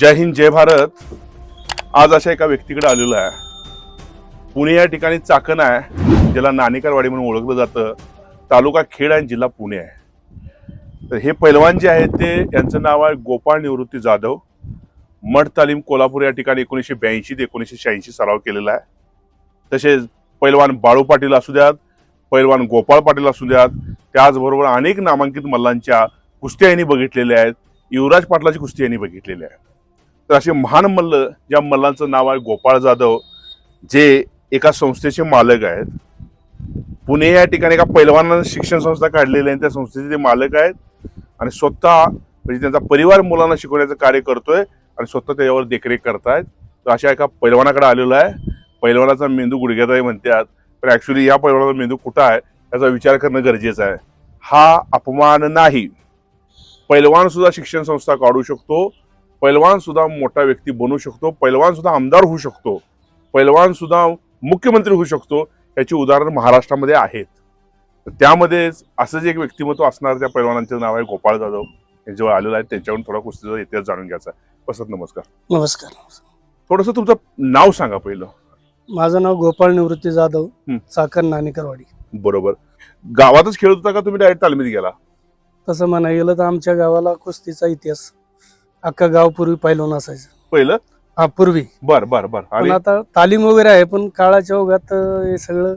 जय हिंद जय भारत. आज अशा एका व्यक्तीकडे आलेलो आहे. पुणे या ठिकाणी चाकण आहे ज्याला नाणेकरवाडी म्हणून ओळखलं जातं. तालुका खेड आणि जिल्हा पुणे आहे. तर हे पैलवान जे आहेत ते यांचं नाव आहे गोपाळ निवृत्ती जाधव. मठ तालीम कोल्हापूर या ठिकाणी एकोणीसशे ब्याऐंशी ते एकोणीसशे शहाऐंशी सराव केलेला आहे. तसेच पैलवान बाळू पाटील असू द्यात पैलवान गोपाळ पाटील असू द्यात त्याचबरोबर अनेक नामांकित मल्लांच्या कुस्त्या यांनी बघितलेल्या आहेत. युवराज पाटलाची कुस्ती यांनी बघितलेली आहे. तर असे महान मल्ल ज्या मल्लांचं नाव आहे गोपाळ जाधव जे एका संस्थेचे मालक आहेत. पुणे या ठिकाणी एका पैलवानानं शिक्षण संस्था काढलेली आहे त्या संस्थेचे ते मालक आहेत. आणि स्वतः म्हणजे त्यांचा परिवार मुलांना शिकवण्याचं कार्य करतोय आणि स्वतः त्याच्यावर देखरेख करतायत. तर अशा एका पैलवानाकडे आलेलो आहे. पैलवानाचा मेंदू गुडघ्यात आहे म्हणतात पण ॲक्च्युली या पैलवानाचा मेंदू कुठं आहे याचा विचार करणं गरजेचं आहे. हा अपमान नाही. पैलवान सुद्धा शिक्षण संस्था काढू शकतो. पैलवान सुद्धा मोठा व्यक्ती बनू शकतो पैलवान सुद्धा आमदार होऊ शकतो पैलवान सुद्धा मुख्यमंत्री होऊ शकतो याची उदाहरणं महाराष्ट्रामध्ये आहेत. त्यामध्येच असं जे एक व्यक्तिमत्व असणार त्या पैलवानांचं नाव आहे गोपाळ जाधव. यांच्यावर आलेलं आहे त्यांच्याकडून थोडा कुस्तीचा इतिहास जाणून घ्यायचा वसंत नमस्कार. नमस्कार थोडंसं तुमचं नाव सांगा पहिलं. माझं नाव गोपाळ निवृत्ती जाधव हं. चाकण नाणेकरवाडी. बरोबर. गावातच खेळत होता का तुम्ही डायरेक्ट तालमीत गेला? तसं म्हणायला गेलं तर आमच्या गावाला कुस्तीचा इतिहास अख्खा गाव पूर्वी पाहिलं असायचं पहिलं? हा पूर्वी. बर बर बर. पण आणि? आता तालीम वगैरे आहे पण काळाच्या ओघात अं, हे सगळं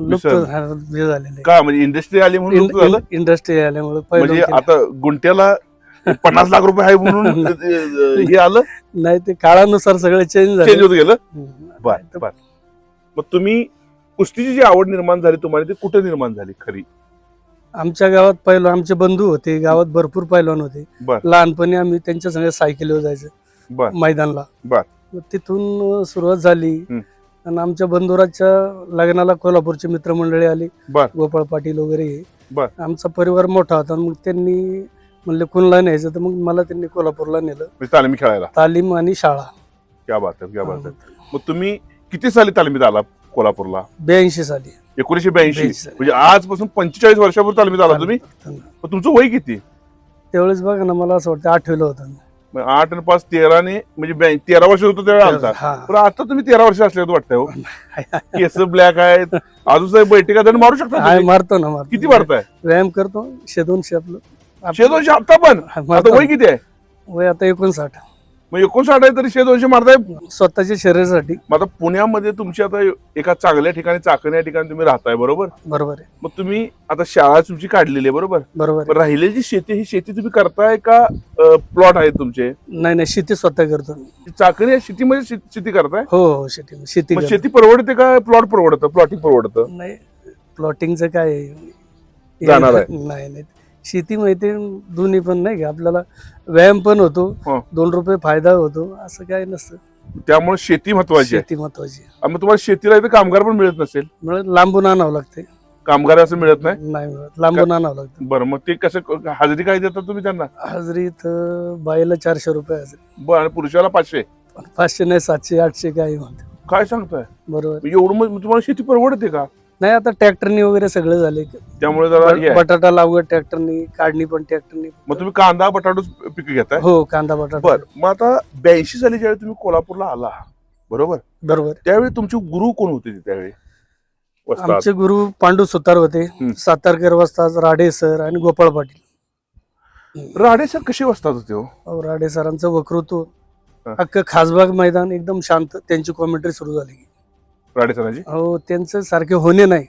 लुप्त विसरलं. झा- हे झालेलं का? म्हणजे इंडस्ट्री आली म्हणून लुप्त झालं? आहे इंडस्ट्री आल्यामुळे म्हणजे आता गुंट्याला पन्नास लाख रुपये आहे म्हणून हे आलं? नाही ते काळानुसार सगळं चेंज चेंज झालं होत गेलं. बर बर. मग तुम्ही कुस्तीची जी आवड निर्माण झाली तुम्हाला ती कुठे निर्माण झाली खरी? आमच्या गावात पहिलं आमचे बंधू होते गावात भरपूर पैलवान होते. बर. लहानपणी आम्ही त्यांच्या संग सायकलीवर जायचं बर. मैदानला. बर. मग तिथून सुरुवात झाली. आणि आमच्या बंधुराच्या लग्नाला कोल्हापूरची मित्रमंडळी आली. बर. गोपाळ पाटील वगैरे हे. बर. आमचा परिवार मोठा होता. मग त्यांनी म्हणले कुणला न्यायचं? तर मग मला त्यांनी कोल्हापूरला नेलं. म्हणजे तालमी खेळायला. तालीम आणि शाळा. क्या बात आहे क्या बात आहे मग तुम्ही किती साली तालमीत आला कोल्हापूरला? ब्याऐंशी साली. एकोणीशे ब्याऐंशी. 82 साली. म्हणजे आजपासून पंचेचाळीस वर्षापूर्वी तालमीत आला तुम्ही? मग तुमचं वय किती? त्यावेळेस बघा ना मला असं वाटतं आठवीला होतं मी. मग आठ आणि पाच तेराने म्हणजे ब्याऐं- तेरा वर्ष होतं त्यावेळी आलता हा. पण आता तुम्ही तेरा वर्ष असल्याचं वाटतंय हो. केस ब्लॅक आहेत. अजून बैठका जण मारू शकता? मारतो ना मारतो. किती मारताय? व्यायाम करतो शे दोनशे आपलं आपलं- शे दोनशे आता पण? हा, आता मारतो वय किती आहे? वय आता एकोणसाठ. मग एकोणसाठ आहे तरी शे दोनशे मारताय? स्वतःच्या शरीरासाठी. मग आता पुण्यामध्ये तुमची आता एका चांगल्या ठिकाणी चाकण या ठिकाणी तुम्ही राहताय बरोबर? बरोबर आहे. मग तुम्ही आता शाळा तुमची काढलेली आहे बरोबर? बरोबर आहे. पण राहिलेली जी शेती ही शेती तुम्ही करताय का प्लॉट आहेत तुमचे? नाही नाही शेती स्वतः करतो. मी. चाकण या शेतीमध्ये शे- शेती करताय? हो हो शेती शेती मग करतो. शेती परवडते का प्लॉट परवडतं प्लॉटिंग परवडतं? नाही प्लॉटिंगचं काय? आहे? जाणार आहे. नाही नाही. शेती माहिती दोन्ही पण नाही का? आपल्याला व्यायाम पण होतो हो. दोन रुपये फायदा होतो असं काय नसतं. त्यामुळे शेती महत्वाची आहे. शेती महत्वाची आहे. आणि मग तुम्हाला शेतीला इथं कामगार पण मिळत नसेल? लांबून आणावं लागते कामगार असं मिळत नाही? नाही मिळत लांबून आणावं लागतं. बरं मग ते कसं हजेरी काय देतात तुम्ही त्यांना? हाजरी इथं बाईला चारशे रुपये हाजरी. बरं आणि पुरुषाला पाचशे? पाचशे नाही सातशे आठशे काय म्हणते काय सांगताय? बरोबर. एवढं मग तुम्हाला शेती परवडते का? नाही आता ट्रॅक्टरनी वगैरे सगळं झाले त्यामुळे जरा हे आहे. बटाटा लागवड ट्रॅक्टरनी काढणी पण ट्रॅक्टरनी. मग तुम्ही कांदा बटाटो पिकं घेताय? हो कांदा बटाटा. बर मग आता ब्याऐंशी साली ज्यावेळी तुम्ही कोल्हापूरला आला बरोबर? बरोबर. त्यावेळी तुमचे गुरु कोण होते ते त्यावेळी? वस्ताद. आमचे गुरु पांडू सुतार होते. सातारकर वस्ताद राडे सर आणि गोपाळ पाटील. राडे सर कसे वस्तात होते हो? अहो, राडे सरांचं वक्तृत्व. हा. अख्खं खासबाग मैदान एकदम शांत. त्यांची कॉमेंट्री सुरू झाली. राडे सरांची हो त्यांचं सारखे होणे नाही.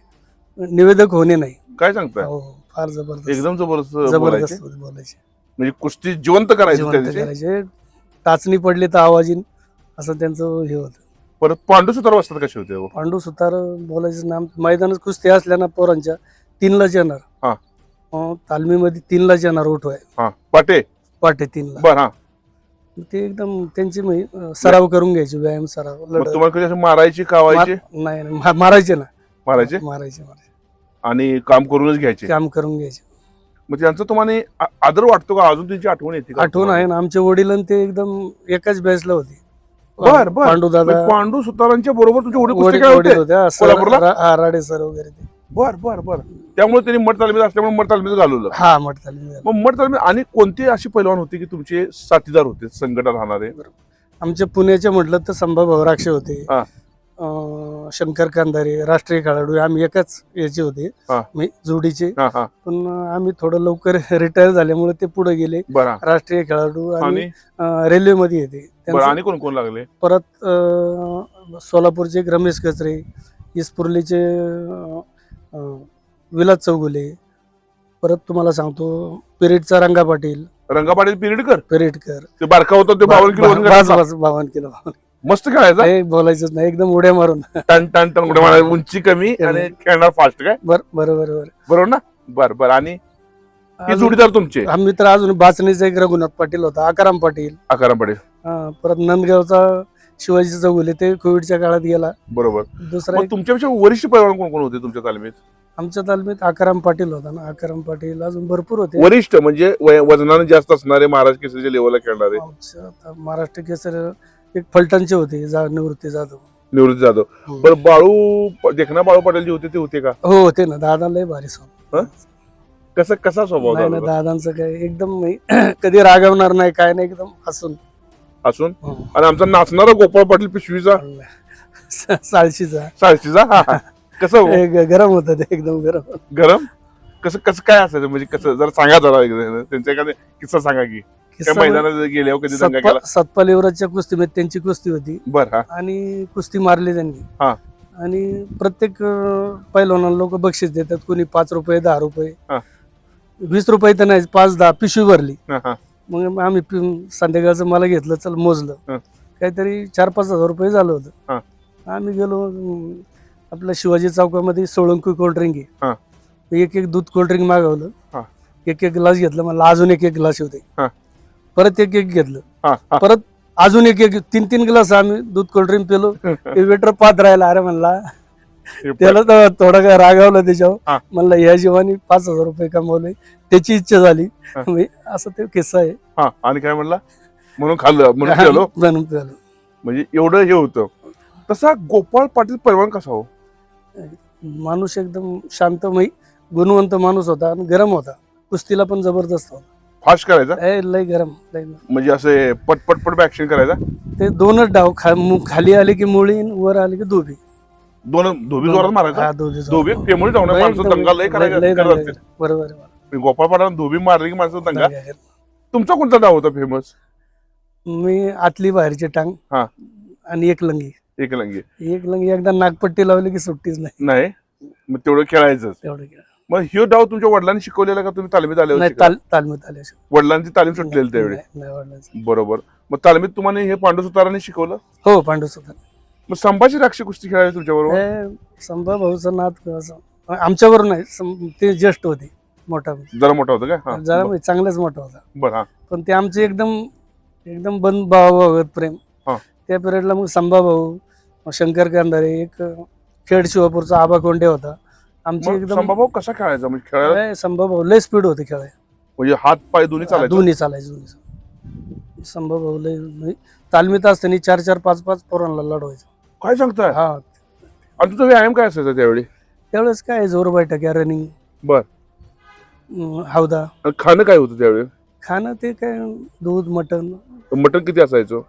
निवेदक होणे नाही. काय सांगताय? हो फार जबरदस्त. एकदम जबरदस्त बोलायचे? जबरदस्त बोलायचे. म्हणजे कुस्ती जिवंत करायची त्या जिवंत दिवशी करायचे. टाचणी पडली तर आवाज येईन असं त्यांचं हे होतं. परत पांडू सुतार वस्तात कसे होते हो? पांडू सुतार बोलायचं नाम मैदानात कुस्ती असल्या ना पोरांच्या तीनलाच येणार हा. अं, तालमीमध्ये तीनलाच येणार उठवाय. हा. पाटे? पाटे तीनला. बर हा. ते एकदम त्यांची म्हणजे, सराव करून घ्यायची व्यायाम सराव. मग लढत. तुम्हाला कधी असं मारायची कावायचे मार- नाही नाही, मा- मारायचे ना. मारायचे? मारायचे मारायचे. आणि काम करूनच घ्यायचे? काम करून घ्यायचे. मग त्यांचं तुम्हाला आ- आदर वाटतो का? अजून त्यांची आठवण येते का आठवण आहे ना आमचे वडील आणि ते एकदम एकाच बॅचला होते. बर, बर. पांडू दादा मग पांडू सुतारांच्या बरोबर एवढे कुस्ती वडील होते? होते हा, सर- कोल्हापूरला? रा- हा, राडे सर वगैरे ते. बर बर बर. त्यामुळे त्यांनी मठ तालमीत असल्यामुळे मठ तालमीत घालवलं. हा मठ तालीम झाली. मग मठ तालमीत आणि कोणते अशी पैलवान होते की तुमचे साथीदार होते संकटात राहणारे? आमच्या पुण्याचे म्हटलं तर संभाभाऊ राक्षे होते हा. अं, शंकर कांदारे राष्ट्रीय खेळाडू आम्ही एकाच याचे होते हा. मी जोडीचे. हा हा. पण आम्ही थोडं लवकर रिटायर झाल्यामुळे ते पुढे गेले. बरं. राष्ट्रीय खेळाडू आणि आणि? अं, रेल्वेमध्ये येते. बरं त्यांचं आणि कोण कोण लागले? परत अं, सोलापूरचे एक रमेश कचरे इस्पुर्लीचे अं, अं, विलास चौगुले. परत तुम्हाला सांगतो पिरिटचा रंगा पाटील. रंगापाटील पिरिडकर? पेरेटकर ते बारका होता ते बावन किलो वजन करायचा. बावन्न किलो. मस्त खेळायचा? काही बोलायचंच नाही एकदम उड्या मारून. टन टन टन कुठे म्हणायचं, उंची कमी आणि खेळणार फास्ट काय? बर बरोबर बरोबर. बरोबर ना? बर बर. आणि हे जोडीदार तुमचे? आम्ही तर अजून बाचणीचा एक रघुनाथ पाटील होता आकाराम पाटील. आकारा पडेल हा, परत नंदगावचा शिवाजी चौगुले ते कोविडच्या काळात गेला. बरोबर. दुसरा मग एक तुमच्यापेक्षा वरिष्ठ पैलवान कोण कोण होते तुमच्या तालमीत? आमच्या तालमीत आकाराम पाटील होता ना. आकाराम पाटील अजून भरपूर होते. वरिष्ठ म्हणजे वय- वजनाने जास्त असणारे महाराज केसरीच्या लेवलला खेळणारे. आमच्या आता महाराष्ट्र केसर एक फलटणचे होते जा निवृत्ती जाधव. निवृत्ती जाधव. हो. बरं बाळू देखना बाळू पाटील जे होते ते होते का? हो होते ना. दादा लय भारी स्वभाव कसं कसा स्वभाव नाही ना दादाचा? दादांचं काय एकदम नाही कधी रागवणार नाही काय नाही एकदम हसून. असून हो. आणि आमचा नाचणारा गोपाळ पाटील पिशवीचा? साळशीचा. साळशीचा? हा, हा. कसं हो? हे ग- गरम होत ते एकदम गरम गरम कसं कसं काय असायचं म्हणजे कसं जरा सांगा जरा एकदा. त्यांचा एखादा किस्सा सांगा की मैदानात कधी दंगा केला सतपा- सतपाल युवराजच्या कुस्तीमध्ये त्यांची कुस्ती होती बर हा आणि कुस्ती मारली त्यांनी हा. आणि प्रत्येक पैलवानाला लोक बक्षीस देतात कोणी पाच रुपये दहा रुपये हा. वीस रुपये तर नाही पाच दहा पिशवी भरली हा, हा. मग आम्ही संध्याकाळचं मला घेतलं चल मोजलं हा. काहीतरी चार पाच हजार रुपये झालं हा. होतं आम्ही गेलो अं, आपल्या शिवाजी चौकामध्ये सोळंकी कोल्ड्रिंक हा. आहे. एक एक दूध कोल्ड्रिंक मागवलं. हा. एक एक ग्लास घेतलं. मला अजून एक एक ग्लास होते. हा. परत एक एक घेतलं. हा, हा. परत अजून एक एक तीन तीन ग्लास आम्ही दूध कोल्ड्रिंक पिलो. ते वेटर पाहत राहिला अरे म्हणला हे त्याला तर थोडं काय रागावलं हा. त्याच्यावर म्हणलं या जीवानी पाच हजार रुपये कमवले. त्याची इच्छा झाली. हा. असं ते किस्सा आहे. हा. आणि काय म्हणला? म्हणून खाल्लं म्हणून केलो म्हणून पिलो. म्हणजे एवढं हे होतं. तसा गोपाळ पाटील पैलवान कसा हो? माणूस एकदम शांतमयी गुणवंत माणूस होता आणि गरम होता कुस्तीला पण जबरदस्त होता फास्ट करायचा ए, लय गरम लय गरम. म्हणजे असे पटपट पट ऍक्शन करायचा ते दोनच डाव खा- मु- खाली आले की मुळी वर आले की धोबी दोन धोबी जोरात मारायचा हा, धोबी जोरात. धोबी फेमुळे जाऊन लय माणसं एकदम- दंगा लय लय- करायचा लय करत दंगा असतील. बरोबर आहे. गोपाळ धोबी मारली की माणसं दंगा. तुमचा कोणता डाव होता फेमस मी आतली बाहेरची टांग हा. आणि एक लंगी एक लंगी. एक लंगी एकदा नागपट्टी लावली की सुट्टीच नाही. नाही. मग तेवढं खेळायचं तेवढं केलं. मग ह्यो डाव तुमच्या वडिलांनी शिकवलेला का तुम्ही तालमीत आले नाही? ताल तालमीत आले असे. वडिलांची तालीम सुटलेली त्यावेळी. नाही- नाही वाढलं. बरोबर. मग तालमीत तुम्हाला हे पांडू सुतारांनी शिकवलं? हो पांडू सुद्धा मग संभाजी राक्षी कुस्ती खेळायला तुमच्या बरोबर हे संभा भाऊचा असं. आमच्यावर नाही सं- ते ज्येष्ठ होते मोठा जरा मोठा होता का? हा जरा म्हणजे चांगलाच मोठा होता. बरं हा. पण ते आमचे एकदम एकदम बंद भावाभावत प्रेम. हा. त्या पिरियडला मग संभा भाऊ शंकर कांदारे एक खेड शिवापूरचा आबा कोंडे होता. आमचे मग एकदम संभाभाऊ कसा खेळायचा? म्हणजे खेळायला भाऊ लय स्पीड होते खेळाय म्हणजे हात पाय दोन्ही चालायचे? दोन्ही चालायचे दोन्ही संभा भाऊ लय म्हणजे तालमीत असताना चार चार पाच पाच पोरांना लढवायचं. काय सांगताय? हा. आणि तुझा व्यायाम काय असायचा त्यावेळी? त्यावेळेस काय जोर बैठक आहे रनिंग बर हौदा आणि खाणं काय होतं त्यावेळी? खाणं ते काय दूध मटण. मटण किती असायचं?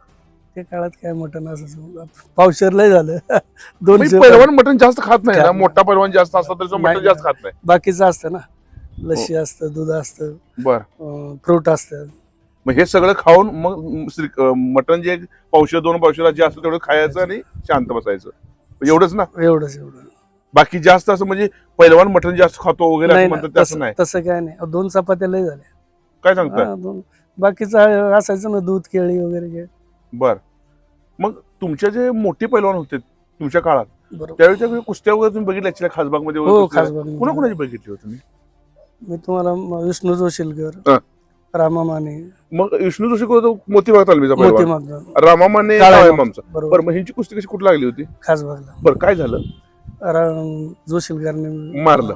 त्या काळात काय मटण असं पावशेर लय झालं. दोनशे म्हणजे पैलवान मटण जास्त खात नाही ना. मोठा पैलवान जास्त असला तरी तो मटण. जास्त खात नाही. बाकीचं असतं ना. लस्सी असतं दूध असतं. बर. फ्रूट असतं. मग हे सगळं खाऊन मग श्री- मटण जे पावशे दोन पावशेला जे असतं तेवढं खायचं आणि शांत बसायचं. एवढंच ना? एवढंच एवढं. बाकी जास्त असं म्हणजे पैलवान मटण जास्त खातो वगैरे असं म्हणतात तसं नाही. तसं काय नाही. दोन चपात्या लय झाल्या. काय हा, दोन. बाकीचं असायचं ना दूध केळी वगैरे. बर. मग तुमचे जे मोठे पैलवान होते तुमच्या काळात बरोबर. त्यावेळी त्या कुस्त्या वगैरे तुम्ही बघितल्या खासबागमध्ये हो कुणा कुणाची बघितली होती तुम्ही? मी तुम्हाला म- विष्णू जोशीलकर. रामा माने. मग विष्णू जोशी कोण मोती बाग तालमीचा मोती पैलवान. काळा बरोबर. बरं मग ह्यांची कुस्ती कशी कुठं लागली होती? खास बागला. बरं काय झालं? रा- जोशीलकरने मारलं.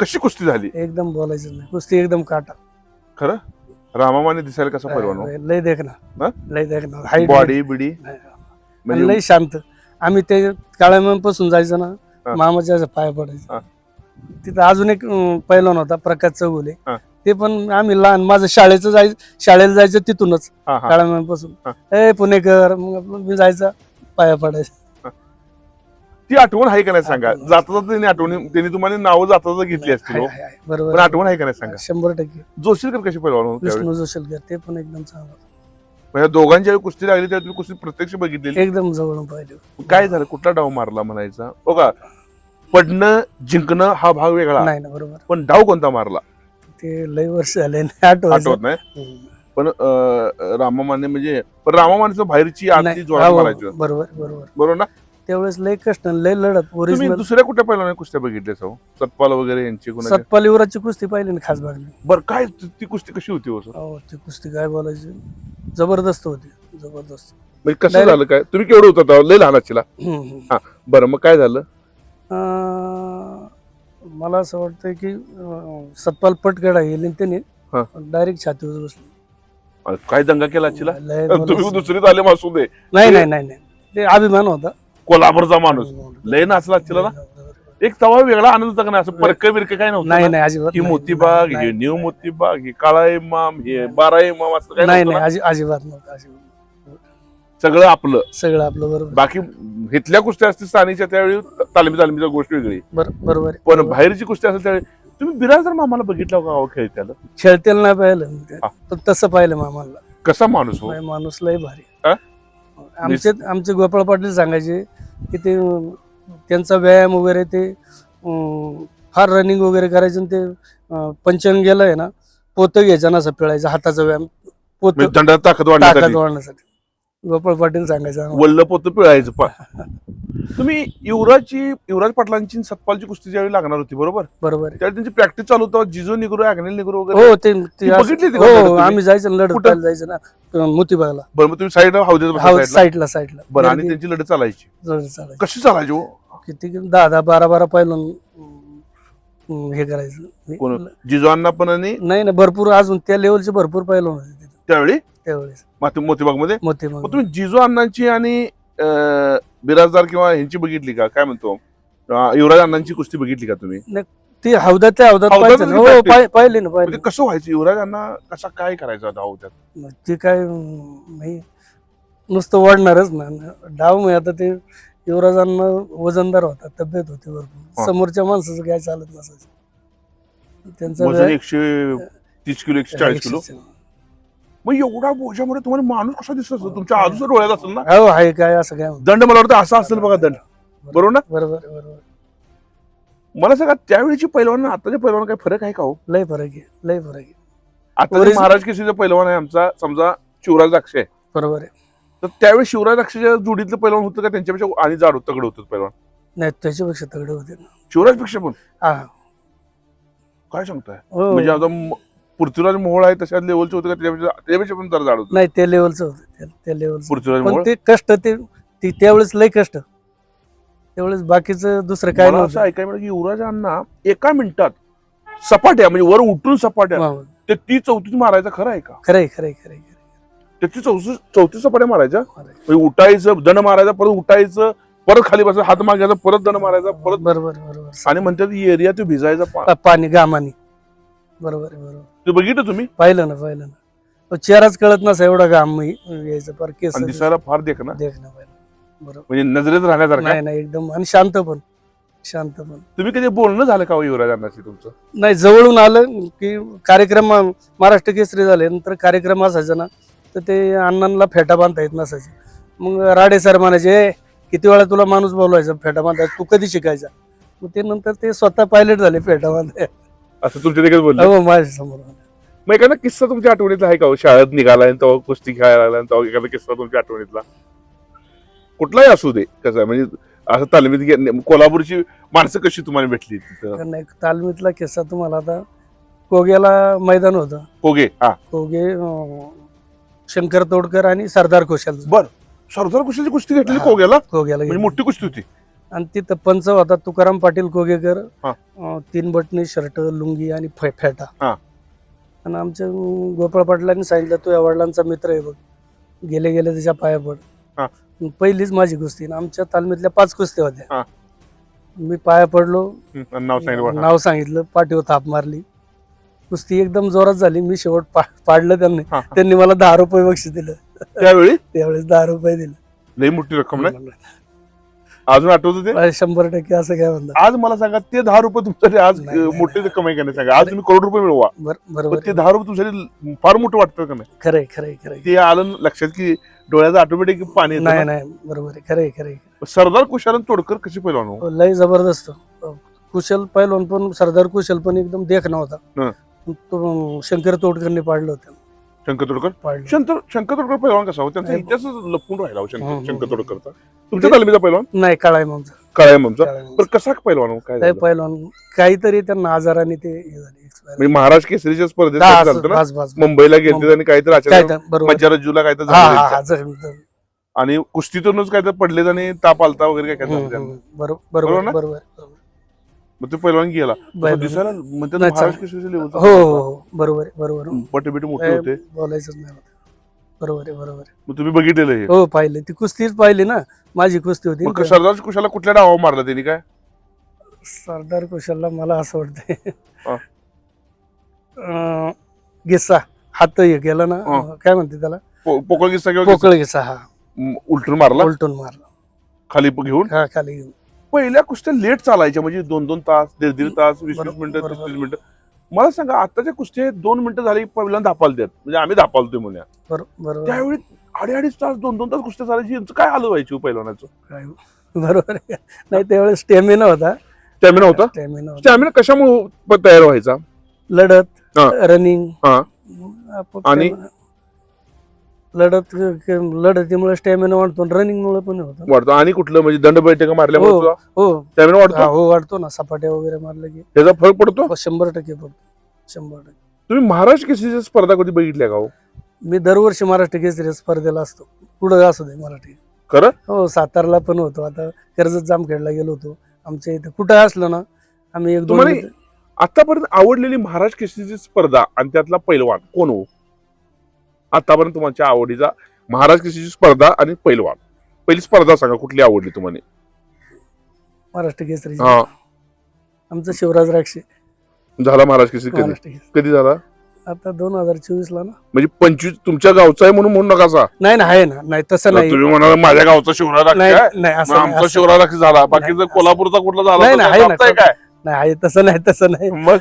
कशी कुस्ती झाली? एकदम बोलायचं नाही. कुस्ती एकदम काटा. खरं? रामामाने दिसायला कसा हो? लय देखना? लय देखना हाईट बॉडी? बिडी म्हणजे लय शांत. आम्ही ते काळ्यापासून जायचं. ना मामाच्या पाया पडायचं. तिथं अजून एक पैलवान होता प्रकाश चौगुले. ते पण आम्ही लहान माझं शाळेचं जाय शाळेला जायचं तिथूनच काळापासून हा. ए पुणेकर मग मी जायचं पाया पडायचं. ती आठवण आहे का नाही सांगा. जाता जाता त्यांनी आठवणी त्यांनी तुम्हाला नावं जाता जाता घेतली असतील हाय, हो. पण बरोबर आठवण आहे का नाही सांगा? शंभर टक्के. जोशीकर कशी पैलवान होते त्यावेळी? विष्णू जोशीलकर ते पण एकदम चांगलं. दोघांच्या वेळी कुस्ती लागली त्यावेळी तुम्ही कुस्ती प्रत्यक्ष बघितलेली? एकदम जवळून पाहिले काय झालं? कुठला डाव मारला म्हणायचा? बघा पडणं जिंकणं हा भाग वेगळा. नाही ना बरोबर. पण डाव कोणता मारला? ते लय वर्ष झाले नाही आठवत नाही? हम्म. पण अं, रामामाने म्हणजे पण रामामानेचं बाहेरची आतली नाही, जोरात हो, मारायचं. बरोबर बरोबर. बरोबर ना? त्यावेळेस लय कष्ट लय लढत तुम्ही ओरिजिनल दुसऱ्या कुठल्या पहिल्या कुस्त्या बघितल्या सौ सतपाल वगैरे यांची कोणाच्या? सतपाल युवराजची कुस्ती पाहिली ना खास भागली बरं काय ती ती कुस्ती कशी होती हो सर? ती कुस्ती काय बोलायची? जबरदस्त होती जबरदस्त. म्हणजे कसं Direct- झालं काय? तुम्ही केवढं होता तेव्हा? लय लहान असला हम्म, हम्म. बरं मग काय झालं? अं, मला असं वाटतं की अं, सतपाल पटगडा गेले त्याने हा. डायरेक्ट छातीवर बसले. अरे, काय दंगा केला आजचीला लय तुम्ही बोलायचं. दुसरीत आले मासू दे. नाही नाही नाही नाही. ते अभिमान होता. कोल्हापूरचा माणूस. लय नाचला आजचीला ना? एक तवा वेगळा आनंद होता का नाही? असं परक बिरक काय नव्हतं नाही अजिबात ही नाही, मोतीबाग हे न्यू मोतीबाग हे काळा इमाम हे बारा इमाम असं काय नाही नव्हतं नाही? अजि- अजिबात नव्हतं अजिबात सगळं आपलं. सगळं आपलं बरोबर. बाकी इथल्या कुस्त्या असतील स्थानिकच्या त्यावेळी तालमी तालमीच्या गोष्ट वेगळी. बर- बरोबर आहे. पण बाहेरची कुस्ती असेल त्यावेळी तुम्ही बिराजदार मामाला बघितलं का खेळत्याला? खेळतेला नाही पाहिलं मी ते. हा. पण तसं पाहिलं मामाला. कसा माणूस हो? माणूस लय भारी. हा? आमचे आमचे गोपाळ पाटील सांगायचे की ते त्यांचा व्यायाम वगैरे ते फार रनिंग वगैरे करायचे ते अं, पंचंगेला आहे ना पोतं घ्यायचं ना असं पिळायचं हाताचा व्यायाम पोत म्हणजे ताकद वाढण्यासाठी. गोपाळ पाटील सांगायचं आम्हाला. वल्ल पोत पिळायचं पा तुम्ही युवराजची युवराज पाटलांची सतपालची कुस्ती ज्यावेळी लागणार होती बरोबर? बरोबर त्यावेळी त्यांची प्रॅक्टिस चालू होता जिजो निगरो अग्नेल निगरो वगैरे. हो ते ती ते असं- बघितली ती हो? आम्ही जायचं लढत कुठं? जायचं ना मोतीबागला. बरं मग तुम्ही साईड हा side ला. साईडला साईडला बरं आणि गर्दी त्यांची लढत चालायची? चालायची. कशी चालायची हो? किती दहा दहा बारा बारा पाहिलं हे करायचं. कोण? जिजोंना पण आणि नाही ना भरपूर अजून त्या लेवलचे भरपूर पाहिलं त्यावेळी? त्यावेळेस. माती मोतीबाग. मध्ये मग मग तुम्ही जिजो अण्णांची आणि अं, बिराजदार किंवा ह्यांची बघितली का? काय म्हणतो? अं, युवराज अण्णांची कुस्ती बघितली का तुम्ही? ती हौदात त्या हौदात पाहिजे हो practice. पाहि- पाहिले ना म्हणजे पाहिले कसं व्हायचं? युवराज अण्णा कसा काय करायचा होता मग ते काय अं, नाही नुसतं वाढणारच ना. डाव म्हणजे आता ते युवराजांना वजनदार होता तब्येत होती भरपूर. हा. समोरच्या माणसाचं काय चालत नसायचं. त्यांचं वजन एकशे तीस किलो एकशे चाळीस किलो? मग एवढा बोजामध्ये तुम्हाला माणूस कसा दिसत असतो तुमच्या आजूच्या डोळ्यात असेल ना? हो आहे काय असं काय. दंड मला वाटतं असा असेल बघा दंड. बरोबर ना? बरोबर बरोबर. मला सांगा त्यावेळीची पैलवान आणि आताच्या पैलवान काय फरक आहे का हो? लय फरक आहे लय फरक आहे. आता महाराज केसरीचा पैलवान आहे आमचा समजा शिवराज दाक्षे आहे. बरोबर आहे. तर त्यावेळी शिवराज दाक्षेच्या जोडीतलं पैलवान होतं का? त्यांच्यापेक्षा आणि जाड होतं तगड होतं पैलवान? नाही त्याच्यापेक्षा तगडे होते ना. शिवराजपेक्षा पण? हा. काय सांगताय? हो. म्हणजे आता म- पृथ्वीराज मोहोळ आहे तशाच लेवलचे होते का? त्याच्यापेक्षा पण जरा जाड होतं. नाही त्या लेवलचं होतं. त्या- त्या लेवलचं पृथ्वीराज पण मोहोळ? ते कष्ट ते ती त्यावेळेस लय कष्ट. त्यावेळेस बाकीचं दुसरं काय मला असं नव्हतं. ऐकायला मिळालं की युवराजांना एका मिनिटात सपाट्या म्हणजे वर उठून सपाट्या ते ती चौथीच मारायचा खरं आहे का? खरंय खरंय खरंय खरंय. त्याची चौथी चौथी सपाट्या मारायच्या? खरंय. म्हणजे उठायचं दंड मारायचा परत उठायचं परत खाली बसायचं हात मागायचा परत दंड मारायचा परत बरोबर बरोबर आणि म्हणतात एरिया तो भिजायचा पा- पा- पाणी घामानी. बरोबर आहे बरोबर ते बघितलं तुम्ही? पाहिलं ना पाहिलं ना. तो चेहराच कळत नसा एवढा घाम यायचं पर केस आणि दिसायला फार देख ना. देख ना पाहिलं. बरोबर. म्हणजे नजरेत राहण्यासारखं? नाही नाही एकदम. आणि शांत पण शांत पण. तुम्ही कधी बोलणं झालं का हो तुमचं? नाही जवळून आलं की कार्यक्रम महाराष्ट्र केसरी झाले नंतर कार्यक्रम असायचा ना तर ते अण्णांना फेटा बांधता येत नसायचे. मग राडे सर म्हणायचे "ए, किती वेळा तुला माणूस बोलवायचा फेटा बांधायचा तू कधी शिकायचा? मग ते नंतर ते स्वतः पायलट झाले फेटा बांधाय असं तुमच्या देखील बोलले माझ्यासमोर मग एखादा किस्सा तुमच्या आठवणीतला आहे का हो? शाळेत निघाला आणि तेव्हा कुस्ती खेळायला लागला आणि तेव्हा एखादा किस्सा तुमच्या आठवणीतला? कुठलाही असू दे कसं आहे म्हणजे असं तालमीत गे- कोल्हापूरची माणसं कशी तुम्हाला भेटली तिथं? कारण एक तालमीतला किस्सा तुम्हाला आता कोग्याला मैदान होतं. कोगे हा. कोगे अं, शंकर तोडकर आणि सरदार खोशाल बर सरदार कुस्तीची कुस्ती घेतली हा. कोग्याला कोग्याला म्हणजे गेले. मोठी कुस्ती होती. आणि तिथं पंच होता तुकाराम पाटील कोगेकर हा. अं, तीन बटणी शर्ट लुंगी आणि फे- फेटा. हा. आणि आमच्या अं, गोपाळ पाटलांनी सांगितलं तू या वडिलांचा मित्र आहे बघ. गेले गेले त्याच्या पाया पड. हा. मग पहिलीच माझी कुस्ती आणि आमच्या तालमीतल्या पाच कुस्त्या हा. होत्या मी पाया पडलो. हं, नाव सांगितलं. नाव सांगितलं पाठीवर थाप मारली. कुस्ती एकदम जोरात झाली. मी शेवट पा- पाडलं त्यांनी. हा, हा. त्यांनी मला दहा रुपये बक्षीस दिलं. त्यावेळी? त्यावेळेस दहा रुपये दिले. लई मोठी रक्कम नाही? अजून आठवत ते मला शंभर टक्के असं काय म्हणतात आज मला सांगा ते दहा रुपये तुमच्यासाठी आज नाही, अं, नाही, मोठी रक्कम आहे का नाही सांगा. आज तुम्ही करोड रुपये मिळवा. बर- पण बरोबर ते दहा रुपये तुमच्यासाठी फार मोठं वाटतं का नाही? खरंय खरंय खरंय. ते आलं लक्षात की डोळ्याचं ऑटोमॅटिक पाणी येतं नाही ना. नाही बरोबर आहे. खरंय खरंय. सरदार कुशालन तोडकर कशी पहिला हो, लय जबरदस्त. कुशल पैलवान पण सरदार कुशल पण एकदम देख हं. नव्हता तो शंकर तोडकरने पाडलं होतं. शंकर तोडकर पाडलं शंकर शंकर तोडकर पहिलवान कसा हो त्यांचा नाही. इतिहास लपून राहिला हो शंकर हं, शंकर हं. तोडकरचा तुमच्या तालमीचा पहिलवान नाही काळाय ममचा काळ्या ममचा काळाय पण ममचा. कसा पहिलवान हो? काय काय झालं? पैलवान काहीतरी त्यांना आजाराने ते हे झाले expire. म्हणजे महाराष्ट्र केसरीच्या स्पर्धेत हा, काय झालं ना बस, बस. मुंबईला गेले. आणि काहीतरी काय बरोबर हा हा. हा जर- जर- आणि कुस्तीतूनच काहीतरी पडलेत आणि ताप आलता वगैरे काय काय हम्म, झालं त्यांना. हम्म. बरो- बरोबर बरोबर ना? बरोबर बरोबर. मग ते पहिलवान गेला. बैल- दिसायला नाही, महाराष्ट्र हो हो हो. बरोबर आहे, बरोबर आहे. पट बिट मोठे काय होते. बोलायचंच नाही. बरोबर आहे बरोबर आहे. मग तुम्ही बघितलेलं हे? हो पाहिले. ती कुस्तीच पाहिली ना. माझी कुस्ती होती. मग. सरदार कुशाला कुठल्या डावा मारला त्यांनी काय? सरदार कुशलला मला असं वाटतंय. हा. अं, गिस्सा. हात हे केला ना. हा. काय म्हणते त्याला? पो- पोकळ किस्सा किंवा पोकळ गिस्सा? हा. किस्सा? उलटून मारला? उलटून मारला. खाली प- घेऊन? हा खाली घेऊन. पहिल्या कुस्त्या लेट चालायच्या म्हणजे दोन दोन तास दीड दीड तास वीस वीस मिनिटं तीस. तीस मिनिटं. मला सांगा आताच्या कुस्त्या दोन मिनिटं झाली पहिल्यांदा धापाल देत. म्हणजे आम्ही धापालतोय म्हणूया. त्यावेळी अडी अडीच तास दोन दोन तास कुस्त्या चालायची. यांचं काय आलं व्हायची हो पहिलवानाचं? काय बरोबर नाही त्यावेळेस स्टॅमिना होता. स्टॅमिना होता? स्टॅमिना कशामुळे तयार व्हायचा? लढत हा. रनिंग हा. आणि? लढत लढतीमुळे स्टॅमिना वाढतो रनिंग मुळे पण होतं. वाढतो. आणि कुठलं? म्हणजे दंड बैठका मारल्यामुळे हो. हो. स्टॅमिना हा, वाढतो? हो वाढतो ना. सपाट्या वगैरे मारलं की त्याचा फरक पडतो? हो, शंभर टक्के पडतो. शंभर टक्के. तुम्ही महाराष्ट्र केसरीच्या स्पर्धा कधी बघितल्या का हो? मी दरवर्षी महाराष्ट्र केसरी स्पर्धेला असतो. पुढं असू दे मराठी. खरं? हो सातारला पण होतो. आता कर्जत जामखेडला गेलो होतो. आमच्या इथे कुठं असलं ना आम्ही एक दोन तुम्हाला आतापर्यंत आवडलेली महाराष्ट्र केसरीची स्पर्धा आणि त्यातला पैलवान कोण हो? आतापर्यंत तुमच्या आवडीचा महाराष्ट्र केसरीची स्पर्धा आणि पैलवान? पहिली स्पर्धा सांगा कुठली आवडली तुम्हाला महाराष्ट्र केसरी. हा. आमचं शिवराज राक्षे. झाला महाराष्ट्र केसरी कधी? महाराष्ट्र केसरी. कधी झाला? आता दोन हजार चोवीस ला ना. म्हणजे पंचवीस तुमच्या गावचा आहे म्हणून म्हणू नका असा. नाही ना आहे ना. नाही तसं नाही तुम्ही म्हणाला माझ्या गावचा शिवराज राक्षी नाही आहे, नाही मग असं नाही, आमचा असं- शिवराज राक्षी झाला. बाकी नाही, जर असं- कोल्हापूरचा कुठला झाला नाही, तर नाही, काय आहे ना, काय? नाही आहे तसं नाही तसं नाही. मग?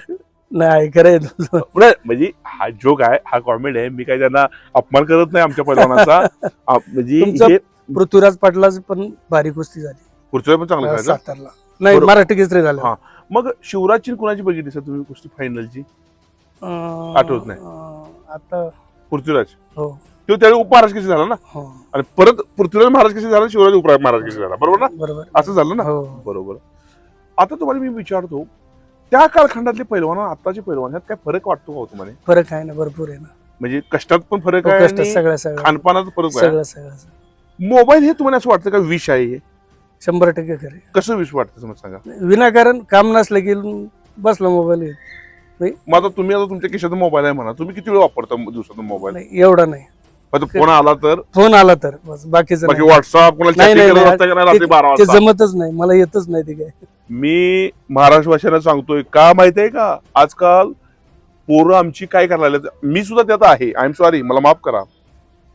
नाही खरं आहे. तुझं. नाही, म्हणजे हा जोक आहे हा कॉमेडी आहे मी काही त्यांना अपमान करत नाही आमच्या पैलवानाचा. आ- म्हणजे तुमचं- हे पृथ्वीराज पाटलाच पण भारी कुस्ती झाली. पुढच्या पण चांगलं सातारला. नाही बरोबर. महाराष्ट्र केसरी झालं. हा. मग शिवराजची कुणाची बघितली सर तुम्ही कुस्ती फायनलची अं, आठवत नाही. अं, आता पृथ्वीराज. हो. तो त्यावेळी उपमहाराज केसरी झाला ना? हो. आणि परत पृथ्वीराज महाराज केसरी झाला शिवराज उपराज महाराज केसरी झाला. बरोबर ना? बरोबर. असं झालं ना? हो. बरोबर. आता तुम्हाला मी विचारतो त्या कालखंडातले पैलवान आताचे पैलवान ह्यात काय फरक वाटतो का हो तुम्हाला? फरक आहे ना भरपूर आहे ना. म्हणजे कष्टात पण फरक आहे कष्ट आणि सगळ्या सगळ्या खानपानात फरक आहे. सगळं सगळं सगळं. मोबाईल हे तुम्हाला असं वाटतं का विष आहे हे? शंभर टक्के खरे कसं विष वाटतं समज सांगा? विनाकारण काम नसलं की बसला मोबाईल मग आता तुम्ही आता तुमच्या खिशात मोबाईल आहे म्हणा. तुम्ही किती वेळ वापरता दिवसातून मोबाईल? नाही एवढा नाही. आता फोन आला तर? फोन आला तर बस बाकीचं बाकी नाही. व्हॉट्सअप कोणाला नाही, chatting नाही, करत नाही. असता का नाही रात्री बारा ते वाजता. जमतच नाही. मला येतच नाही ते काय. मी महाराष्ट्र भाषेला सांगतोय का माहिती आहे का? आजकाल पोरं आमची काय करायला? मी सुद्धा त्यात आहे आय एम सॉरी मला माफ करा.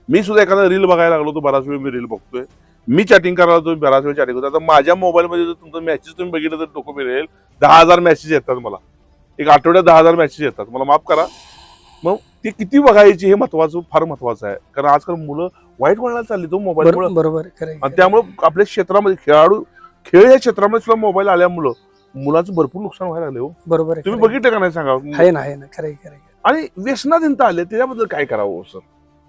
मी सुद्धा एखादा रील बघायला लागलो तो बराच वेळ मी रील बघतोय. मी चॅटिंग करायला लागलो बराच वेळ चॅटिंग करतो आता माझ्या मोबाईलमध्ये जर तुमचं मॅसेज तुम्ही बघितलं तर डोकं फिरेल. दहा हजार मेसेज येतात मला. एक आठवड्यात दहा हजार मेसेज येतात. मला माफ करा. मग ते किती बघायची हे महत्वाचं फार महत्वाचं आहे. कारण आजकाल मुलं वाईट वळणाला चालली तो मोबाईलमुळे बरो- बरोबर आणि त्यामुळे आपल्या क्षेत्रामध्ये खेळाडू खेळ या क्षेत्रामध्ये सुद्धा मोबाईल आल्यामुळं मुलाचं भरपूर नुकसान व्हायला लागले हो. बरोबर आहे तुम्ही खरं आहे. बघितलं का नाही सांगा? आहे ना आहे ना खरं खरं आणि व्यसनाधीनता आले त्याच्याबद्दल काय करावं हो, सर?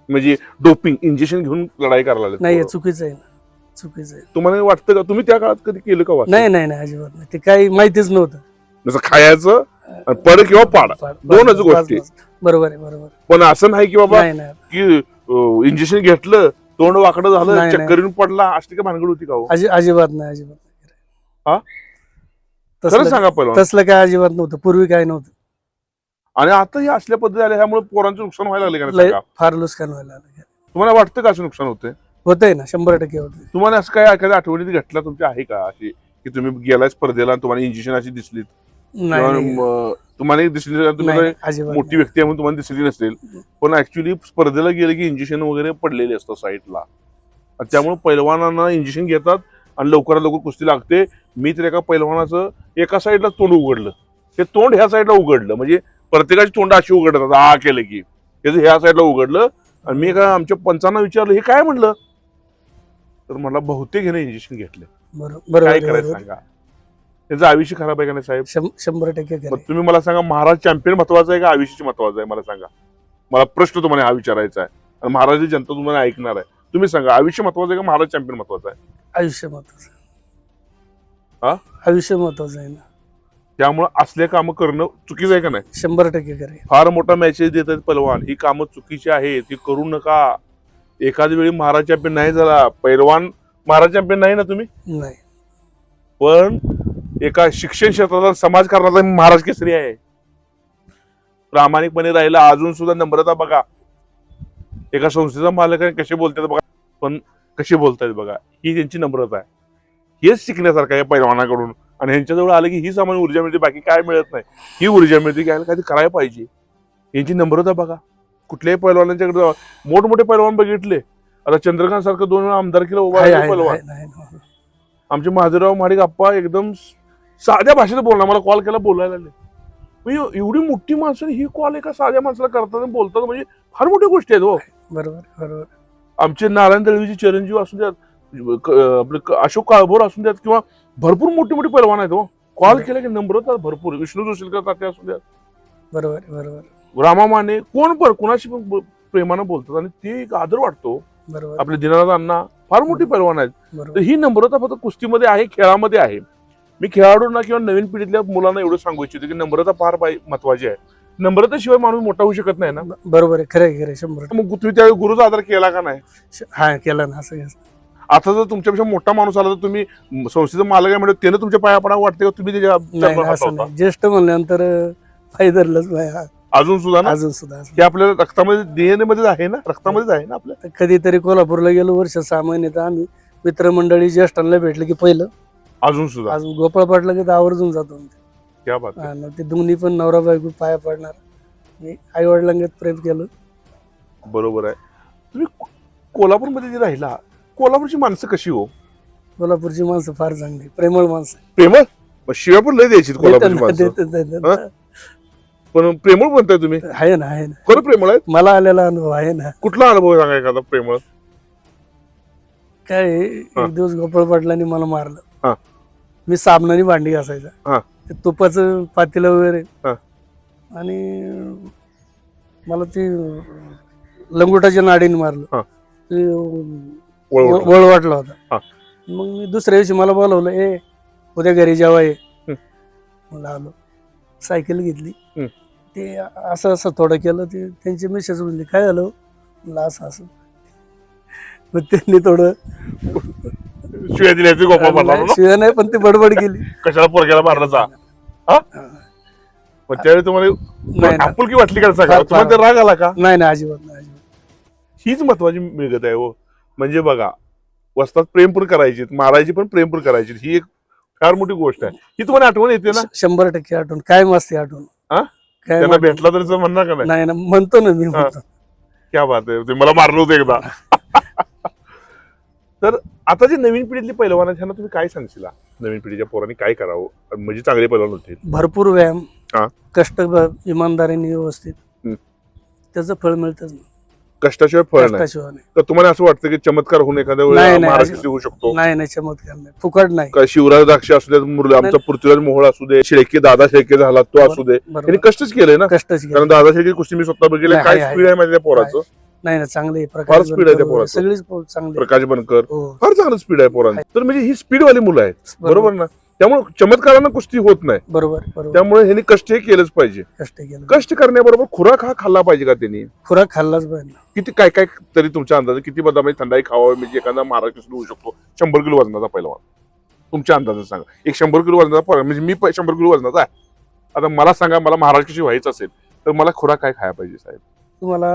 म्हणजे डोपिंग इंजेक्शन घेऊन लढाई करायला लागलेत नाही हे पोरं. चुकीचं आहे ना चुकीचं आहे. तुम्हाला वाटतं का? तुम्ही त्या काळात कधी केलं का वाचन? नाही नाही नाही अजिबात नाही. ते काही माहितीच नव्हतं. जसं खायचं आणि पड किंवा पाड दोनच बस- गोष्टी. बरोबर आहे बरोबर पण असं नाही की बाबा नाही नाही. की इंजेक्शन घेतलं तोंड वाकडं झालं नाही, चक्कर येऊन पडला अशी काय भानगड होती का हो? अजि- अजिबात नाही अजिबात हा? खरं सांगा पहिलं तसलं काय अजिबात नव्हतं. पूर्वी काय नव्हतं. आणि आता हे असल्या पद्धती आल्या ह्यामुळे पोरांचं नुकसान व्हायला लागले का नाही लय सांगा? फार नुकसान व्हायला लागलं. तुम्हाला वाटतं का असं नुकसान होतंय? होतंय ना शंभर टक्के होतंय. तुम्हाला असं काय एखाद्या आठवणीत घटना तुमची आहे का अशी की तुम्ही गेलाय स्पर्धेला आणि तुम्हाला इंजेक्शन अशी दिसलीत? नाही. किंवा नाही, म- तुम्हाला दिसली नाही, तुम्ही नाही, काही अजिबात मोठी. व्यक्ती आहे म्हणून तुम्हाला दिसली नसेल पण ऍक्च्युली स्पर्धेला गेले की इंजेक्शन वगैरे पडलेले असतं साईडला आणि त्यामुळे पैलवानांना इंजेक्शन घेतात आणि लवकरात लवकर कुस्ती लागते. मी तर एका पैलवानाचं एका साईडला तोंड उघडलं. ते तोंड ह्या साईडला उघडलं. म्हणजे प्रत्येकाची तोंड अशी उघडतात. आ केलं की. त्याचं ह्या साईडला उघडलं आणि मी एका आमच्या पंचांना विचारलं हे काय म्हणलं? तर मला बहुतेक ह्याने इंजेक्शन घेतले. काय करायचं. सांगा? त्यांचं आयुष्य खराब आहे का नाही साहेब? शंभर टक्के तुम्ही मला सांगा महाराज चॅम्पियन महत्त्वाचा आहे का आयुष्याची महत्वाचं आहे? मला सांगा. मला प्रश्न तुम्हाला हा विचारायचा आहे. आणि महाराज जनता तुम्हाला ऐकणार आहे. तुम्ही सांगा आयुष्य महत्वाचं आहे का महाराज चॅम्पियन महत्वाचं आहे? आयुष्य महत्वाचं हा? आयुष्य महत्वाचं आहे ना. त्यामुळे असले कामं करणं चुकीचं आहे का नाही? शंभर टक्के खरे फार मोठा मॅचेस देत आहेत पलवान ही कामं चुकीची आहेत ही करू नका. एखाद्या वेळी महाराज चॅम्पियन नाही झाला पैलवान महाराज चॅम्पियन नाही ना तुम्ही? नाही. पण एका शिक्षण क्षेत्राचा समाजकारणाचा महाराज केसरी आहे. प्रामाणिकपणे राहिला अजून सुद्धा नम्रता बघा. एका संस्थेचा मालक आहे कसे बोलतात बघा. पण कसे बोलतायत बघा ही त्यांची नम्रता आहे. हेच शिकण्यासारखं आहे पैलवानाकडून. आणि ह्यांच्याजवळ आलं की ही सामान्य ऊर्जा मिळते बाकी काय मिळत नाही. ही ऊर्जा मिळते की काहीतरी करायला पाहिजे. यांची नम्रता बघा. कुठल्याही पैलवानांच्याकडे. मोठमोठे पैलवान बघितले. आता चंद्रकांत सारखं दोन वेळा आमदार केलं उभा पैलवान. आमचे महादेवराव महाडिक आप्पा एकदम साध्या भाषेत बोलणार. मला कॉल केला बोलायला म्हणजे एवढी मोठी माणसं ही कॉल एका साध्या माणसाला करतात बोलतात म्हणजे फार मोठी गोष्टी आहेत हो. बरोबर बरोबर. आमचे नारायण दळवीचे चिरंजीव असू द्यात आपले अशोक काळभोर असू द्यात किंवा भरपूर मोठी मोठी पैलवान आहेत हो. कॉल केला की नम्रता भरपूर. विष्णू जोशीलकर तात्या असू द्यात. बरोबर बरोबर रामा माने कोण पण कोणाशी पण प्रेमानं बोलतात आणि ते एक आदर वाटतो. आपले दिनानाथ अण्णा फार मोठी पैलवान आहेत. तर ही नम्रता फक्त कुस्तीमध्ये आहे खेळामध्ये आहे. मी खेळाडूंना किंवा नवीन पिढीतल्या मुलांना एवढं सांगू इच्छितो की नम्रता फार महत्वाची आहे. नम्रतेशिवाय माणूस मोठा होऊ शकत नाही ना? बरोबर आहे खरं आहे खरं आहे, शंभर. मग तुम्ही त्या गुरुचा आदर केला का नाही? श- हा केलं ना असं असं. आता जर तुमच्यापेक्षा मोठा माणूस आला तर तुम्ही म- संस्थेचा मालक आहे म्हणजे त्यानं तुमच्या पाया पडा वाटते का? तुम्ही त्याच्या नाही चरणात नाही, हात असं लावता? नाही. ज्येष्ठ म्हणल्यानंतर फायदरलंच नाही. अजून सुद्धा ना? अजून सुद्धा असं. हे आपल्याला रक्तामध्ये डीएनए मध्येच आहे ना? रक्तामध्येच आहे ना आपल्या तर कधीतरी कोल्हापूरला गेलो वर्ष सहा महिने तर आम्ही. मित्रमंडळी ज्येष्ठांना भेटले की पहिलं. अजून सुद्धा? अजून गोपाळ पाटला की तर आवर्जून जातो क्या बात आहे. हा ते दोन्ही पण नवरा बायको पाया पडणार. मी आई वडिलांगत प्रेम केलं. बरोबर आहे. तुम्ही को- कोल्हापूरमध्ये जे राहिला कोल्हापूरची माणसं कशी हो? कोल्हापूरची माणसं फार चांगली प्रेमळ माणसं प्रेमळ? मग शिव्या पण लय द्यायची कोल्हापूरची देतात ना, माणसं. देतात, देतात. हा? पण प्रेमळ म्हणताय तुम्ही? आहे ना आहे ना. खरं प्रेमळ आहे मला आलेला अनुभव आहे ना. कुठला अनुभव सांगा एखादा प्रेमळ? काय आहे, हा. एक दिवस गोपाळ पाटलांनी मला हा. मारलं मी साबणाने भांडी घासायचा. हा. ते तुपाचं पातेलं वगैरे हा. आणि मला ती लंगोटाच्या नाडीने मारलं हा. ते वळवळ. वळ वाटला होता. मग मी दुसऱ्या दिवशी मला बोलवलं ए उद्या घरी जेव्हा ये हं. मला आलो सायकल घेतली हं. ते असं असं थोडं केलं ते त्यांची मिसेस म्हणली काय झालं म्हणलं असं असं मग त्यांनी थोडं शिव्या दिल्याची गोपाळ मारला ना? शिवाय नाही पण ती बडबड केली. कशाला पोरग्याला मारण्याचा हा? मग त्यावेळी तुम्हाला नाही ना. आपुलकी वाटली का सांगा फार- तुम्हाला ते राग आला का? नाही नाही अजिबात नाही अजिबात हीच महत्वाची मिळगत आहे हो. म्हणजे बघा वस्तात प्रेम पण करायची मारायची पण प्रेम पण करायची ही एक फार मोठी गोष्ट आहे. ही तुम्हाला आठवण येते ना? श- शंभर टक्के आठवण काय मस्ती आठवण. हा? काय त्यांना? भेटला तरी म्हणणार का नाही? नाही ना म्हणतो ना मी म्हणतो. क्या बात आहे ते मला मारलं होतं एकदा. तर आता जे नवीन पिढीतली पैलवान आहेत ह्यांना तुम्ही काय सांगशील? नवीन पिढीच्या पोरांनी काय करावं? म्हणजे चांगले पैलवान होतील. भरपूर व्यायाम हा. कष्ट ब- इमानदारीने व्यवस्थित. त्याचं फळ मिळतच नाही. कष्टाशिवाय फळ नाही. कष्टाशिवाय नाही. तर तुम्हाला असं वाटतं की चमत्कार होऊन एखाद्या नाही, वेळेला नाही. होऊ शकतो? नाही नाही चमत्कार नाही. फुकट नाही. का शिवराज द्राक्ष असू दे मुरली आमचा पृथ्वीराज मोहोळ असू दे शेळके दादा शेळके झाला तो असू दे. बरोबर. त्यांनी कष्टच केले ना? कष्टाची कारण दादा शेळके कुस्ती मी स्वतः बघितलं नाही, काय आहे, स्पीड आहे आहे पोराचं? नाही ना चांगले फार speed आहे त्या पोराचं. सगळीच चांगली. प्रकाश बनकर. हो. फार चांगलं स्पीड आहे पोरांचं. तर म्हणजे ही स्पीडवाली मुलं आहेत. बरोबर. ना? त्यामुळे चमत्कारानं कुस्ती होत नाही. बरोबर बरोबर. त्यामुळे ह्यांनी कष्ट हे केलंच पाहिजे. कष्ट केलं. कष्ट करण्याबरोबर खुराक हा खाल्ला पाहिजे का त्यांनी? खुराक खाल्लाच पाहिजे. किती काय काय तरी तुमच्या अंदाजे किती बदाम थंडाई खावावी? म्हणजे एखादा महाराष्ट्र होऊ शकतो. शंभर किलो वजनाचा पहिलवान तुमच्या अंदाजे सांगा. एक शंभर किलो वजनाचा पहिलवान, म्हणजे मी प- शंभर किलो वजनाचा आहे. आता मला सांगा मला महाराष्ट्राची व्हायचं असेल तर मला खुराक काय खायला पाहिजे साहेब? तुम्हाला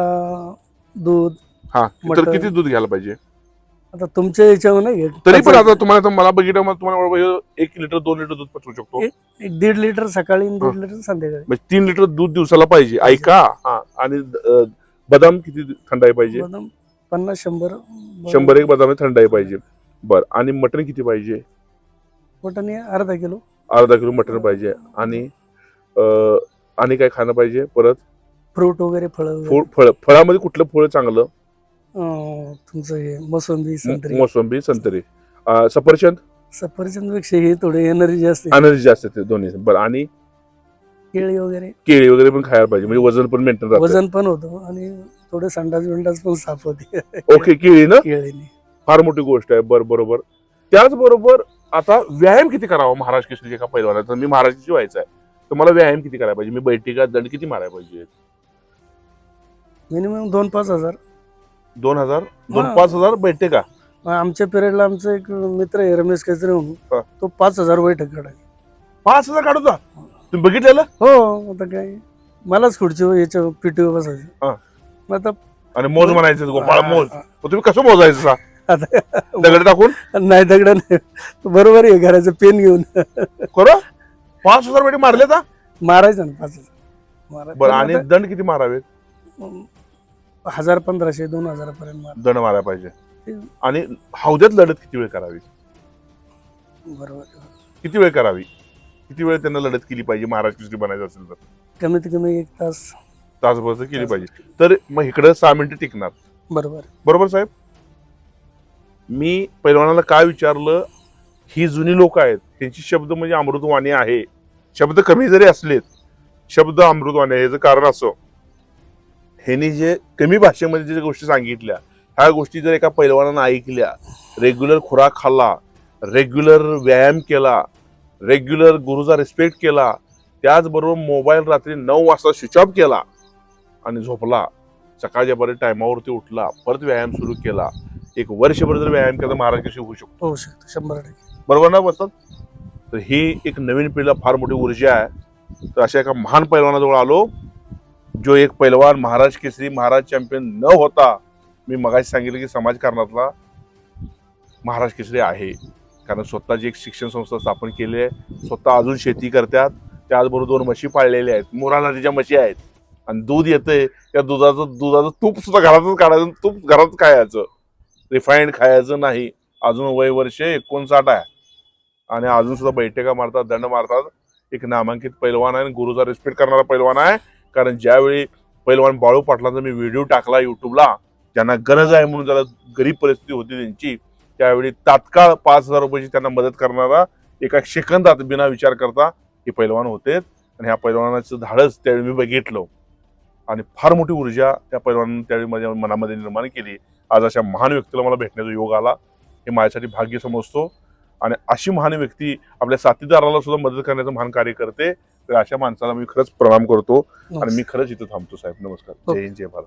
दूध हा तर मटण. किती दूध घ्यायला पाहिजे? आता तुमच्या याच्यावर नाही. तरी पण आता तुम्हाला आता मला बघितलं मला तुम्हाला बरोबर एक लिटर दोन लिटर दूध पचवू शकतो. एक- दीड लिटर सकाळी आणि. दीड लिटर संध्याकाळी. म्हणजे तीन लिटर दूध दिवसाला पाहिजे. ऐका हा. आणि अं, बदाम किती थंडाई पाहिजे? बदाम पन्नास शंभर. शंभर एक बदाम थंडाई पाहिजे. बर. आणि मटण किती पाहिजे? मटन हे अर्धा किलो. अर्धा किलो मटण पाहिजे. आणि अं, आणि काय खाणं पाहिजे परत? फ्रूट वगैरे फळ फळ फळ फळामध्ये कुठलं फळ चांगलं? तुमचं हे मोसंबी संत्री. मोसंबी संत्री. अं, सफरचंद? सफरचंदपेक्षा हे थोडे एनर्जी असते एनर्जी जास्त आहे ते दोन्ही. बरं आणि? केळी वगैरे. केळी वगैरे पण खायला पाहिजे. म्हणजे वजन पण मेंटेन राहतं. वजन पण होतं आणि थोडे संडास बिंडास पण साफ होते. ओके केळी ना? केळीने. फार मोठी गोष्ट आहे. बर बरोबर. त्याचबरोबर आता व्यायाम किती करावा महाराज केसरीचे का पैलवानाचा? मी महाराज केसरी व्हायचा आहे. तर मला व्यायाम किती करायला पाहिजे? मी बैठका दंड किती मारायला पाहिजे? मिनिमम दोन पाच हजार. दोन हजार? दोन हा. पाच हजार बैठका मग आमच्या पिरियडला आमचा एक मित्र आहे रमेश केसरी हा. म्हणून तो पाच हजार बैठक काढायचा. पाच हजार काढू का तुम्ही बघितलेलं? हो आता काय? मलाच खुर्ची याच्या पिटीवर बसायचं. हा. मग आता आणि मोज म्हणायचं गोपाळ मोज. मग तुम्ही कसं मोजायचं सा? आता दगड टाकून? नाही दगड नाही. बरोबर आहे घराचं पेन घेऊन. खरं? पाच हजार बैठक मारले का? मारायचं ना पाच हजार. मारा- बरं आणि दंड किती मारावे हजार पंधराशे दोन हजारापर्यंत मार दंड मारायला पाहिजे. ते- आणि हौद्यात लढत किती वेळ करावी? बरोबर. किती वेळ करावी? किती वेळ त्यांना लढत केली पाहिजे? महाराज केसरी बनायचं असेल तर. कमीत कमी एक तास. तासभर केली पाहिजे. तर मग इकडं सहा मिनिटं टिकणार. बरोबर. बरोबर साहेब? मी पैलवानाला काय विचारलं? ही जुनी लोक आहेत. त्यांची शब्द म्हणजे अमृतवाणी आहे. शब्द कमी जरी असलेत शब्द अमृतवाणी आहे. याचं कारण असं. ह्यांनी जे कमी भाषेमध्ये जे गोष्टी सांगितल्या ह्या गोष्टी जर एका पैलवानानं ऐकल्या रेग्युलर खुराक खाल्ला रेग्युलर व्यायाम केला रेग्युलर गुरुचा रिस्पेक्ट केला त्याचबरोबर मोबाईल रात्री नऊ वाजता स्विच ऑफ केला आणि झोपला. सकाळच्या परत टायमावरती उठला परत व्यायाम सुरू केला. एक वर्षभर जर व्यायाम केला तर महाराज कशी होऊ शकतो. होऊ शकतो शंभर टक्के. बरोबर ना बसतात तर ही एक नवीन पिढीला फार मोठी ऊर्जा आहे. तर अशा एका महान पैलवानाजवळ आलो. जो एक पैलवान महाराज केसरी महाराज चॅम्पियन न होता मी मगाशी सांगितलं की समाजकारणातला महाराज केसरी आहे. कारण स्वतःची एक शिक्षण संस्था स्थापन केली आहे. स्वतः अजून शेती करतात. त्याचबरोबर दोन म्हशी पाळलेल्या आहेत. मुरा नदीच्या म्हशी आहेत. आणि दूध येतंय. त्या दुधाचं दुधाचं तूप सुद्धा घरातच काढायचं तूप घरात खायचं. रिफाईंड खायचं नाही. अजून वय वर्ष एकोणसाठ आहे. आणि अजून सुद्धा बैठका मारतात दंड मारतात. एक नामांकित पैलवान आहे आणि गुरुचा रिस्पेक्ट करणारा पैलवान आहे. कारण ज्यावेळी पैलवान बाळू पाटलांचा मी व्हिडिओ टाकला युट्यूबला ज्यांना गरज आहे म्हणून जरा गरीब परिस्थिती होती त्यांची त्यावेळी तात्काळ पाच हजार रुपयाची त्यांना मदत करणारा एका सेकंदात बिना विचार करता हे पैलवान होते. आणि ह्या पैलवानाचं धाडस त्यावेळी मी बघितलं. आणि फार मोठी ऊर्जा त्या पैलवानानं त्यावेळी माझ्या मनामध्ये निर्माण केली. आज अशा महान व्यक्तीला मला भेटण्याचा योग आला. हे माझ्यासाठी भाग्य समजतो. आणि अशी महान व्यक्ती आपल्या साथीदाराला सुद्धा मदत करण्याचं महान कार्य करते. तर अशा माणसाला मी खरंच प्रणाम करतो आणि मी खरंच इथं थांबतो साहेब. नमस्कार. जय हिंद जय भारत.